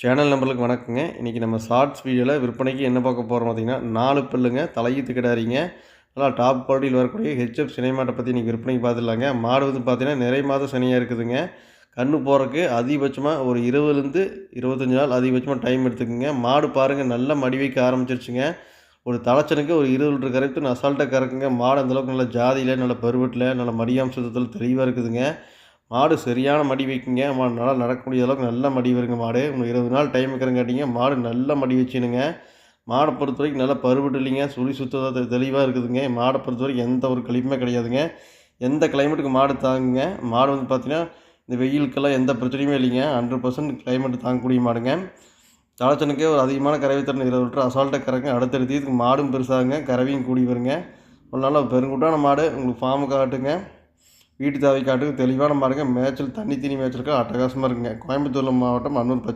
Channel நம்பருக்கு வணக்கங்க. இன்றைக்கி நம்ம ஷார்ட்ஸ் வீடியோவில் விற்பனைக்கு என்ன பார்க்க போகிறோம் பார்த்தீங்கன்னா நாலு பல்லுங்க தலையீத்து கிடாரிங்க நல்லா டாப் குவாலிட்டியில் வரக்கூடிய ஹெச்எஃப் சினைமாட்டை பற்றி இன்றைக்கி விற்பனைக்கு பார்த்துடலாங்க. மாடு வந்து பார்த்தீங்கன்னா நிறைய மாதம் சனியாக இருக்குதுங்க. கண்ணு போகிறக்கு அதிகபட்சமாக ஒரு இருபதுலேருந்து இருபத்தஞ்சி நாள் அதிகபட்சமாக டைம் எடுத்துக்குங்க. மாடு பாருங்கள் நல்லா மடி வைக்க ஆரம்பிச்சிருச்சுங்க. ஒரு தலைச்சனுக்கு ஒரு இருபது லிட்டர் கரைத்து அசால்ட்டாக கறக்குங்க. மாடு அந்தளவுக்கு நல்ல ஜாதியில் நல்ல பருவட்டில் நல்ல மடியாம்சத்தில் தெளிவாக இருக்குதுங்க. மாடு சரியான மடி வைக்குங்க. மாடு நல்லா நடக்கக்கூடிய அளவுக்கு நல்ல மடி வருங்க மாடு. உங்களுக்கு இருபது நாள் டைம் இருக்கிறங்காட்டிங்க மாடு நல்ல மடி வச்சுனுங்க. மாடை பொறுத்த வரைக்கும் நல்லா பருவட்டு இல்லைங்க. சுழி சுத்ததாக தெளிவாக இருக்குதுங்க. மாடை பொறுத்த வரைக்கும் எந்த ஒரு கழிப்புமே கிடையாதுங்க. எந்த கிளைமேட்டுக்கு மாடு தாங்குங்க. மாடு வந்து பார்த்திங்கன்னா இந்த வெயிலுக்கெல்லாம் எந்த பிரச்சனையுமே இல்லைங்க. ஹண்ட்ரட் பர்சன்ட் கிளைமேட் தாங்கக்கூடிய மாடுங்க. தலைச்சனுக்கே ஒரு அதிகமான கறவை திறன் இருபது லிட்டர் அசால்ட்டாக கறங்க அடுத்தடுத்து இதுக்கு மாடும் பெருசாகுங்க. கறவையும் கூடி வருங்க. ஒரு நல்ல பெருங்குட்டான மாடு. உங்களுக்கு ஃபார்முக்கு காட்டுங்க வீட்டு தேவைக்காட்டுக்கு தெளிவான மாடுங்க மேய்ச்சல் தண்ணி தீனி மேய்ச்சலுக்கு அட்டகாசமாக இருக்குங்க. கோயம்புத்தூர் மாவட்டம் அன்னூர் பச்சை